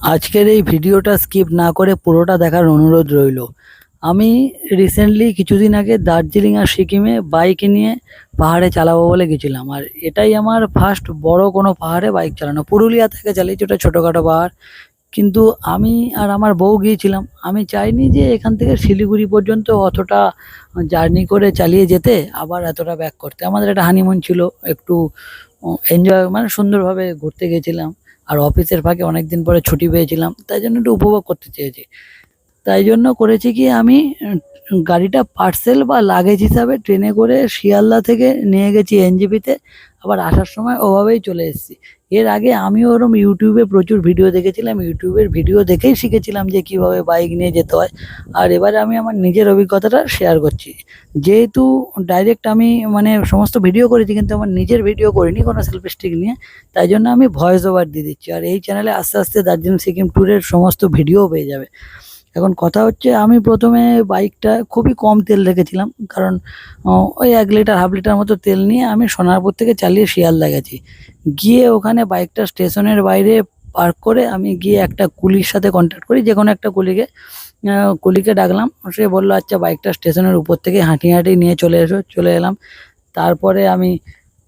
আজকের এই ভিডিওটা স্কিপ না করে পুরোটা দেখার অনুরোধ রইল। আমি রিসেন্টলি কিছুদিন আগে দার্জিলিং আর সিকিমে বাইক নিয়ে পাহাড়ে চালাবো বলে গেছিলাম। আর এটাই আমার ফার্স্ট বড় কোনো পাহাড়ে বাইক চালানো। পুরুলিয়া থেকে চালিয়েছি ওটা ছোটোখাটো পাহাড়। কিন্তু আমি আর আমার বউ গিয়েছিলাম। আমি চাইনি যে এখান থেকে শিলিগুড়ি পর্যন্ত অতটা জার্নি করে চালিয়ে যেতে, আবার এতটা ব্যাক করতে। আমাদের একটা হানিমুন ছিল, একটু এনজয় মানে সুন্দরভাবে ঘুরতে গেছিলাম। আর অফিসের ফাঁকে অনেকদিন পরে ছুটি পেয়েছিলাম তাই জন্য একটু উপভোগ করতে চেয়েছি। তাই জন্য করেছি কি আমি গাড়িটা পার্সেল বা লাগেজ হিসাবে ট্রেনে করে শিয়ালদা থেকে নিয়ে গেছি এনজিপিতে আবার আসার সময় ওভাবেই চলে এসেছি। এর আগে আমিও ওরম ইউটিউবে প্রচুর ভিডিও দেখেছিলাম ইউটিউবের ভিডিও দেখেই শিখেছিলাম যে কীভাবে বাইক নিয়ে যেতে হয়। আর এবারে আমি আমার নিজের অভিজ্ঞতাটা শেয়ার করছি। যেহেতু ডাইরেক্ট আমি মানে সমস্ত ভিডিও করেছি, কিন্তু আমার নিজের ভিডিও করিনি কোনো সেলফি স্টিক নিয়ে, তাই জন্য আমি ভয়েস ওভার দিয়ে দিচ্ছি। আর এই চ্যানেলে আস্তে আস্তে দার্জিলিং সিকিম ট্যুরের সমস্ত ভিডিও পেয়ে যাবে। এখন কথা হচ্ছে আমি প্রথমে বাইকটা খুবই কম তেল রেখেছিলাম, কারণ ওই এক লিটার, হাফ লিটার মতো তেল নিয়ে আমি সোনারপুর থেকে চালিয়ে শিয়ালদা গেছি। গিয়ে ওখানে বাইকটা স্টেশনের বাইরে পার্ক করে আমি গিয়ে একটা কুলির সাথে কন্ট্যাক্ট করি যে কোনো একটা কুলিকে কুলিকে ডাকলাম। সে বলল আচ্ছা বাইকটা স্টেশনের উপর থেকে হাঁটিয়ে হাঁটিয়ে নিয়ে চলে এসো, চলে এলাম। তারপরে আমি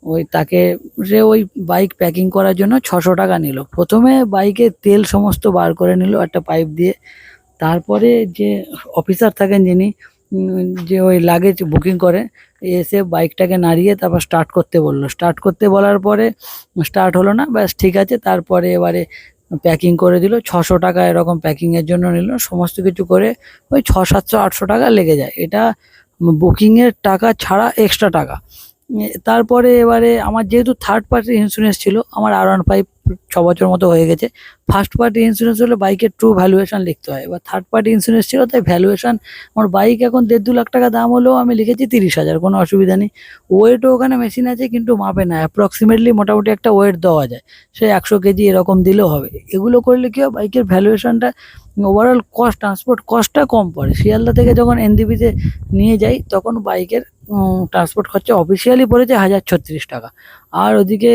ওই তাকে, সে ওই বাইক প্যাকিং করার জন্য ছশো টাকা নিল। প্রথমে বাইকে তেল সমস্ত বার করে নিল, একটা পাইপ দিয়ে। তারপরে যে অফিসার থাকেন যিনি যে ওই লাগেজ বুকিং করে, এসে বাইকটাকে নাড়িয়ে তারপর স্টার্ট করতে বলল। স্টার্ট করতে বলার পরে স্টার্ট হলো না, ব্যাস ঠিক আছে, তারপরে এবারে প্যাকিং করে দিল, ছশো টাকা এরকম প্যাকিংয়ের জন্য নিল, সমস্ত কিছু করে ওই ছ, সাতশো, আটশো টাকা লেগে যায়। এটা বুকিংয়ের টাকা ছাড়া এক্সট্রা টাকা। তারপরে এবারে আমার যেহেতু থার্ড পার্টি ইন্স্যুরেন্স ছিল, আমার আর ওয়ান ফাইভ ছ বছর মতো হয়ে গেছে। ফার্স্ট পার্টি ইন্স্যুরেন্স হলে বাইকের ট্রু ভ্যালুয়েশন লিখতে হয়। এবার থার্ড পার্টি ইন্স্যুরেন্স ছিল, তাই ভ্যালুয়েশন আমার বাইক এখন দেড় দু লাখ টাকা দাম হলেও আমি লিখেছি তিরিশ হাজার, কোনো অসুবিধা নেই। ওয়েটও ওখানে মেশিন আছে, কিন্তু মাপে না। অ্যাপ্রক্সিমেটলি মোটামুটি একটা ওয়েট দেওয়া যায়। সে একশো কেজি এরকম দিলেও হবে। এগুলো করলে কী হয় বাইকের ভ্যালুয়েশনটা ওভারঅল কস্ট ট্রান্সপোর্ট কস্টটা কম পড়ে। শিয়ালদা থেকে যখন এনদিপিতে নিয়ে যাই, তখন বাইকের ট্রান্সপোর্ট খরচা অফিসিয়ালি পড়েছে হাজার ছত্রিশ টাকা। আর ওদিকে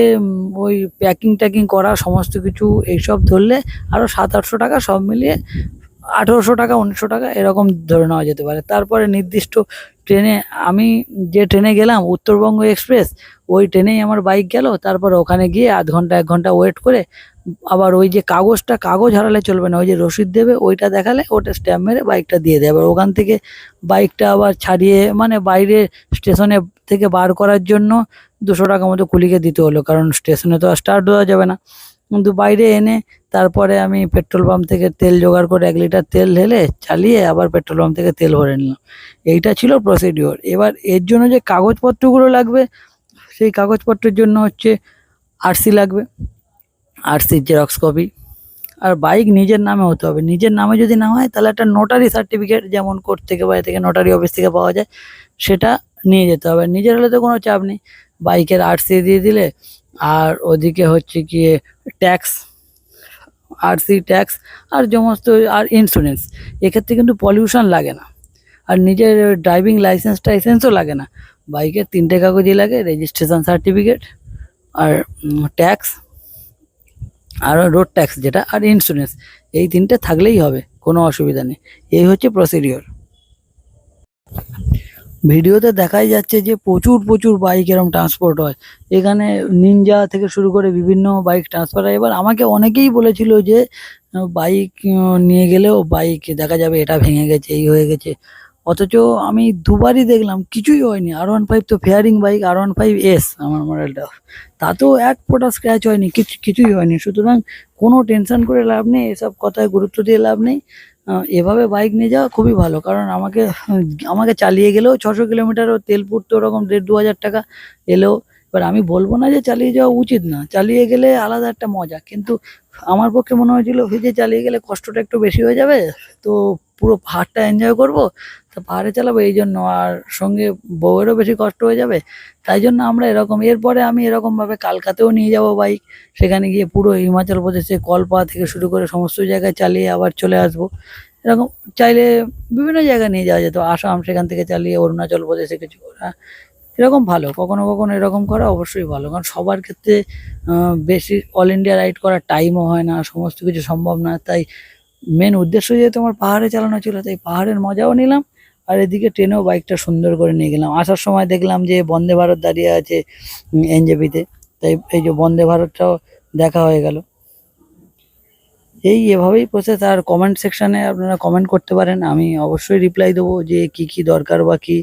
ওই প্যাকিং ট্যাকিং করা সমস্ত কিছু এইসব ধরলে আরও সাত আটশো টাকা সব মিলিয়ে আঠেরোশো টাকা, উনিশশো টাকা এরকম ধরে নেওয়া যেতে পারে। তারপরে নির্দিষ্ট ট্রেনে আমি যে ট্রেনে গেলাম উত্তরবঙ্গ এক্সপ্রেস, ওই ট্রেনেই আমার বাইক গেল। তারপর ওখানে গিয়ে আধ ঘণ্টা, এক ঘণ্টা ওয়েট করে আবার ওই যে কাগজটা, কাগজ হারালে চলবে না, ওই যে রসিদ দেবে, ওইটা দেখালে ওটা স্ট্যাম্প মেরে বাইকটা দিয়ে দেবে আবার ওখান থেকে বাইকটা আবার ছাড়িয়ে মানে বাইরে স্টেশনে থেকে বার করার জন্য দুশো টাকা মতো কুলিকে দিতে হলো, কারণ স্টেশনে তো আর স্টার্ট দেওয়া যাবে না। কিন্তু বাইরে এনে তারপরে আমি পেট্রোল পাম্প থেকে তেল জোগাড় করে এক লিটার তেল ঢেলে চালিয়ে আবার পেট্রোল পাম্প থেকে তেল ভরে নিলাম। এইটা ছিল প্রসিডিওর এবার এর জন্য যে কাগজপত্রগুলো লাগবে, সেই কাগজপত্রের জন্য হচ্ছে আরসি লাগবে আরসির জেরক্স কপি। আর বাইক নিজের নামে হতে হবে। নিজের নামে যদি না হয়, তাহলে একটা নোটারি সার্টিফিকেট যেমন কোর্ট থেকে বাড়ি থেকে নোটারি অফিস থেকে পাওয়া যায়, সেটা নিয়ে যেতে হবে। নিজের হলে তো কোনো চাপ নেই। বাইকের আরসি দিয়ে দিলে আর ওদিকে হচ্ছে গিয়ে ট্যাক্স আরসি ট্যাক্স আর সমস্ত আর ইন্স্যুরেন্স এক্ষেত্রে কিন্তু পলিউশন লাগে না। আর নিজের ড্রাইভিং লাইসেন্স টাইসেন্সও লাগে না। বাইকের তিনটে কাগজই লাগে রেজিস্ট্রেশন সার্টিফিকেট আর ট্যাক্স আর রোড ট্যাক্স যেটা আর ইন্স্যুরেন্স এই তিনটে থাকলেই হবে, কোনো অসুবিধা নেই। এই হচ্ছে প্রসিডিওর ভিডিওতে দেখাই যাচ্ছে যে প্রচুর প্রচুর বাইক এরম ট্রান্সপোর্ট হয়। এখানে নিনজা থেকে শুরু করে বিভিন্ন বাইক ট্রান্সফার হয়। এবার আমাকে অনেকেই বলেছিল যে বাইক নিয়ে গেলেও বাইক দেখা যাবে এটা ভেঙে গেছে, এই হয়ে গেছে। অথচ আমি দুবারই দেখলাম, কিছুই হয়নি। আর ওয়ান ফাইভ তো fairing bike R one five S আমার মডেলটা তাতেও এক ফোঁটা স্ক্র্যাচ হয়নি, কিছু, কিছুই হয়নি। সুতরাং কোনো টেনশন করে লাভ নেই, এসব কথায় গুরুত্ব দিয়ে লাভ নেই। এভাবে বাইক নিয়ে যাওয়া খুবই ভালো। কারণ আমাকে আমাকে চালিয়ে গেলেও ছশো কিলোমিটারও তেল পুড়তো ওরকম দেড় দু হাজার টাকা এলেও। এবার আমি বলব না যে চালিয়ে যাওয়া উচিত না। চালিয়ে গেলে আলাদা একটা মজা। কিন্তু আমার পক্ষে মনে হয়েছিল যে চালিয়ে গেলে কষ্টটা একটু বেশি হয়ে যাবে, তো পুরো পাহাড়টা এনজয় করব? তো পাহাড়ে চালাবো এই জন্য আর সঙ্গে বউয়েরও বেশি কষ্ট হয়ে যাবে। তাই জন্য আমরা এরকম এরপরে আমি এরকমভাবে কালকাতেও নিয়ে যাব বাইক সেখানে গিয়ে পুরো হিমাচল প্রদেশে কলপা থেকে শুরু করে সমস্ত জায়গায় চালিয়ে আবার চলে আসব। এরকম চাইলে বিভিন্ন জায়গায় নিয়ে যাওয়া যেত আসাম সেখান থেকে চালিয়ে অরুণাচল প্রদেশে কিছু আহ, এরকম ভালো। কখনো কখনো এরকম করা অবশ্যই ভালো। কারণ সবার ক্ষেত্রে বেশি অল ইন্ডিয়া রাইড করার টাইমও হয় না সমস্ত কিছু সম্ভব না। তাই মেন উদ্দেশ্য যে তোমার পাহাড়ে চালানো ছিল, তাই পাহাড়ের মজাও নিলাম। আর এদিকে ট্রেনেও বাইকটা সুন্দর করে নিয়ে গেলাম। আসার সময় দেখলাম যে বন্দে ভারত দাঁড়িয়ে আছে এনজেপিতে। তাই এই যে বন্দে ভারতটাও দেখা হয়ে গেল। এই এভাবেই প্রসেস আর কমেন্ট সেকশানে আপনারা কমেন্ট করতে পারেন। আমি অবশ্যই রিপ্লাই দেবো যে কি কি দরকার বা কি